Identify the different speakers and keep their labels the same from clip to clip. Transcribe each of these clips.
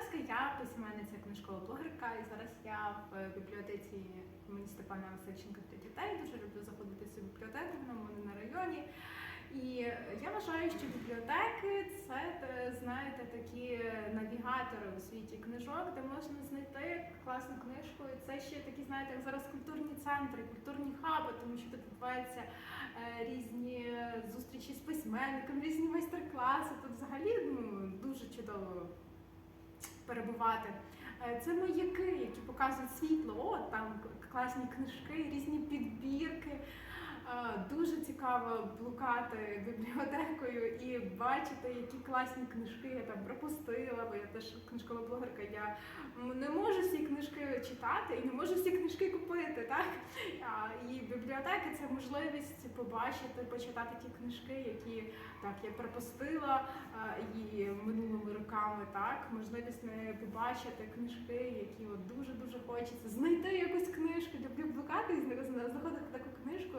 Speaker 1: Лишевська, я письменниця книжкова блогерка, і зараз я в бібліотеці імені Степана Васильченка для дітей. Дуже люблю заходити в цю бібліотеку, вона мене на районі. І я вважаю, що бібліотеки це е, знаєте такі навігатори у світі книжок, де можна знайти класну книжку. І це ще такі, знаєте, як зараз культурні центри, культурні хаби, тому що тут відбуваються е, різні зустрічі з письменниками, різні майстер-класи. Тут взагалі ну, дуже чудово перебувати. Е, Це маяки, які показують світло. О, там класні книжки, різні підбірки. Дуже цікаво блукати бібліотекою і бачити, які класні книжки я там пропустила, бо я теж книжкова блогерка. Я не можу всі книжки читати і не можу всі книжки купити. Так? І бібліотека це можливість побачити, почитати ті книжки, які так я пропустила і минулими роками. Так, можливість не побачити книжки, які от дуже дуже хочеться знайти якусь книжку, люблю блукати і зна- зна- знаходити таку книжку,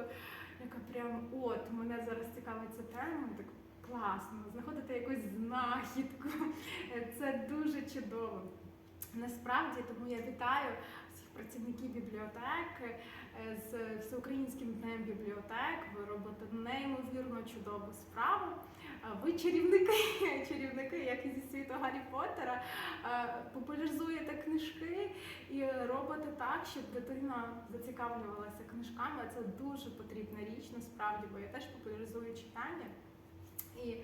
Speaker 1: яка прям от мене зараз цікавить ця тема. Так класно, знаходити якусь знахідку. Це дуже чудово. Насправді, тому я вітаю всіх працівників бібліотек е, з всеукраїнським днем бібліотек. Ви робите неймовірно чудову справу. Е, Ви чарівники, чарівники, як і зі світу Гаррі Поттера, е, популяризуєте книжки і робите так, щоб дитина зацікавлювалася книжками. Це дуже потрібна річ, насправді, бо я теж популяризую читання. І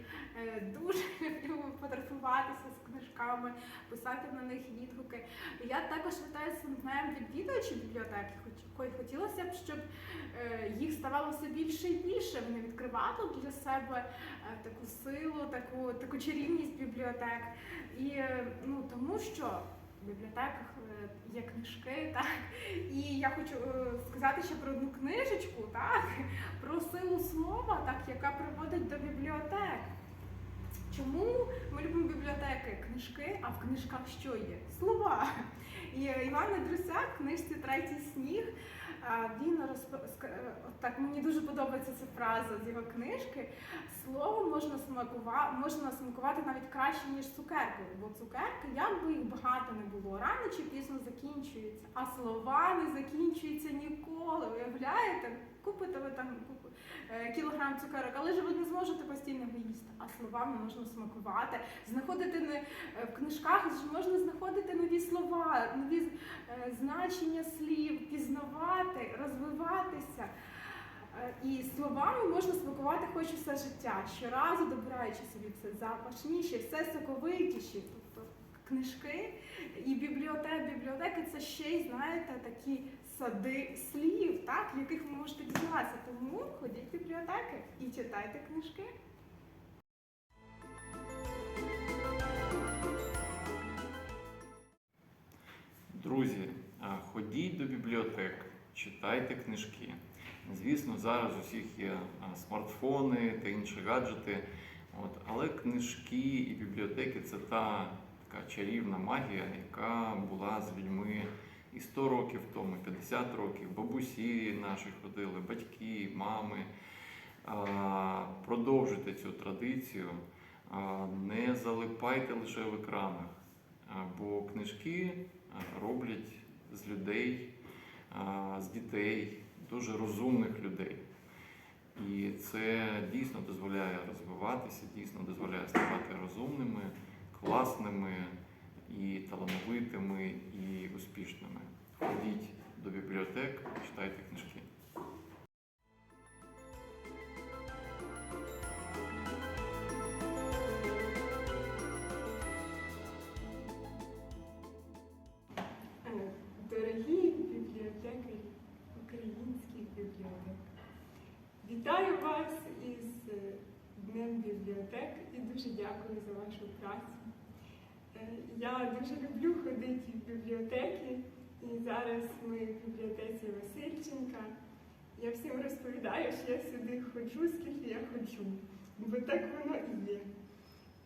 Speaker 1: дуже люблю фотографуватися книжками, писати на них відгуки. Я також вітаю днем відвідувачів бібліотеки, хоч хотілося б, щоб е, їх ставало все більше і більше. Вони відкривали для себе е, таку силу, таку, таку чарівність бібліотек. І е, ну тому що в бібліотеках є книжки, так і я хочу сказати ще про одну книжечку, так про силу слова, так яка приводить до бібліотек. Чому ми любимо бібліотеки? Книжки, а в книжках що є? Слова. І е, Іван Андрусяк в книжці Третій сніг. Він розп... е, так мені дуже подобається ця фраза з його книжки. Слово можна смакувати, можна смакувати навіть краще, ніж цукерки. Бо цукерки, як би їх багато не було, рано чи пізно закінчуються. А слова не закінчуються ніколи. Уявляєте? Купите ви там е, кілограм цукерок, але ж ви не зможете постійно його їсти. А словами можна смакувати. Знаходити не е, в книжках можна знаходити нові слова, нові е, значення слів, пізнавати, розвиватися. І словами можна смакувати хоч усе життя, щоразу добираючи собі все запашніше, все соковитіше. Тобто книжки і бібліотека, бібліотеки це ще й, знаєте, такі сади слів, так, яких ви можете дізнатися. Тому ходіть в бібліотеки і читайте книжки.
Speaker 2: Друзі, ходіть до бібліотек, читайте книжки. Звісно, зараз у всіх є смартфони та інші гаджети. От, але книжки і бібліотеки це та така чарівна магія, яка була з людьми і 100 років тому, і 50 років. Бабусі наші ходили, батьки, мами. Продовжуйте цю традицію, не залипайте лише в екранах, бо книжки роблять з людей, з дітей, дуже розумних людей. І це дійсно дозволяє розвиватися, дійсно дозволяє ставати розумними, класними і талановитими, і успішними. Ходіть до бібліотек, читайте книжки.
Speaker 3: Дорогі бібліотекарі українських бібліотек, вітаю вас із Днем бібліотек і дуже дякую за вашу працю. Я дуже люблю ходити в бібліотеки, і зараз ми в бібліотеці Васильченка. Я всім розповідаю, що я сюди ходжу, скільки я ходжу, бо так воно і є.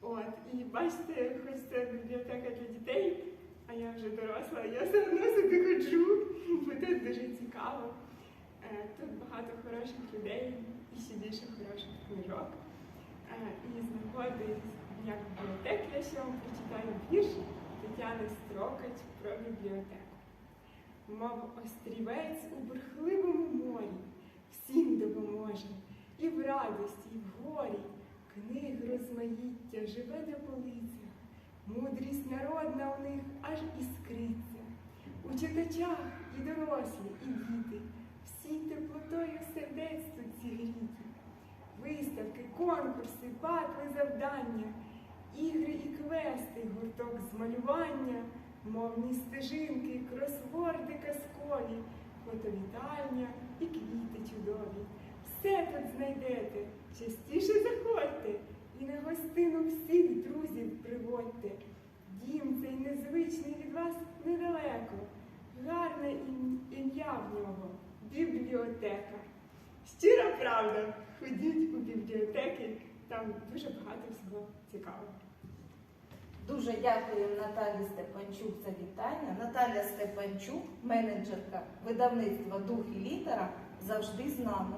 Speaker 3: От, і бачите, хоч це бібліотека для дітей, а я вже доросла, я все одно сюди ходжу, бо тут дуже цікаво. Е, Тут багато хороших людей і ще більше хороших книжок. Е, І з нагоди як бібліотеки, я ще вам прочитаю вірш, Тетяна Строкач про бібліотеку. Мов острівець у бурхливому морі, всім допоможе і в радості, і в горі. Книг розмаїття живе на полицях, мудрість народна у них аж іскриться. У читачах і дорослі, і діти, всі теплотою сердець тут зігріті. Виставки, конкурси, батли, завдання, ігри і квести, гурток з малювання, мовні стежинки, кросворди казкові, фотовітальня і квіти чудові. Все тут знайдете, частіше заходьте і на гостину всіх друзів приводьте. Дім цей незвичний від вас недалеко, гарне ім'я в нього бібліотека. Щира правда, ходіть у бібліотеки, там дуже багато всього цікавого.
Speaker 4: Дуже дякую Наталі Степанчук за вітання. Наталя Степанчук, менеджерка видавництва Дух і літера, завжди з нами.